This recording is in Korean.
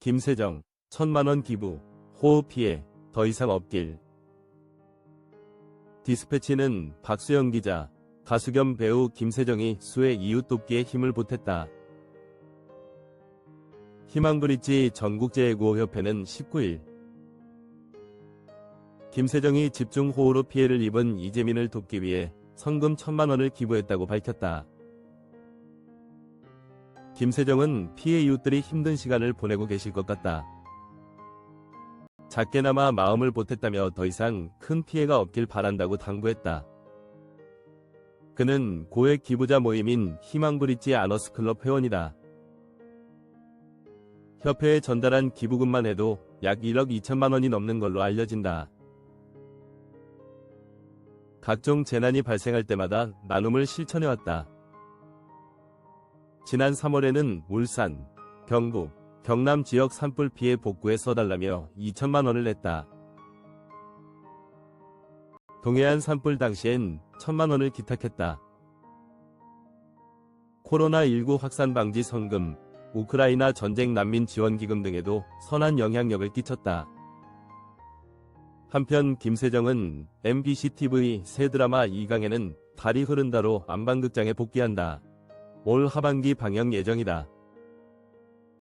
김세정, 천만원 기부, 호흡 피해, 더 이상 없길. 디스패치는 박수영 기자, 가수 겸 배우 김세정이 수의 이웃 돕기에 힘을 보탰다. 희망브릿지 전국재해구호협회는 19일 김세정이 집중호우로 피해를 입은 이재민을 돕기 위해 성금 천만 원을 기부했다고 밝혔다. 김세정은 피해 이웃들이 힘든 시간을 보내고 계실 것 같다. 작게나마 마음을 보탰다며 더 이상 큰 피해가 없길 바란다고 당부했다. 그는 고액 기부자 모임인 희망브릿지 아너스클럽 회원이다. 협회에 전달한 기부금만 해도 약 1억 2천만 원이 넘는 걸로 알려진다. 각종 재난이 발생할 때마다 나눔을 실천해왔다. 지난 3월에는 울산, 경북, 경남 지역 산불 피해 복구에 써달라며 2천만 원을 냈다. 동해안 산불 당시엔 천만 원을 기탁했다. 코로나19 확산 방지 성금, 우크라이나 전쟁 난민 지원 기금 등에도 선한 영향력을 끼쳤다. 한편 김세정은 MBC TV 새 드라마 2강에는 달이 흐른다로 안방극장에 복귀한다. 올 하반기 방영 예정이다.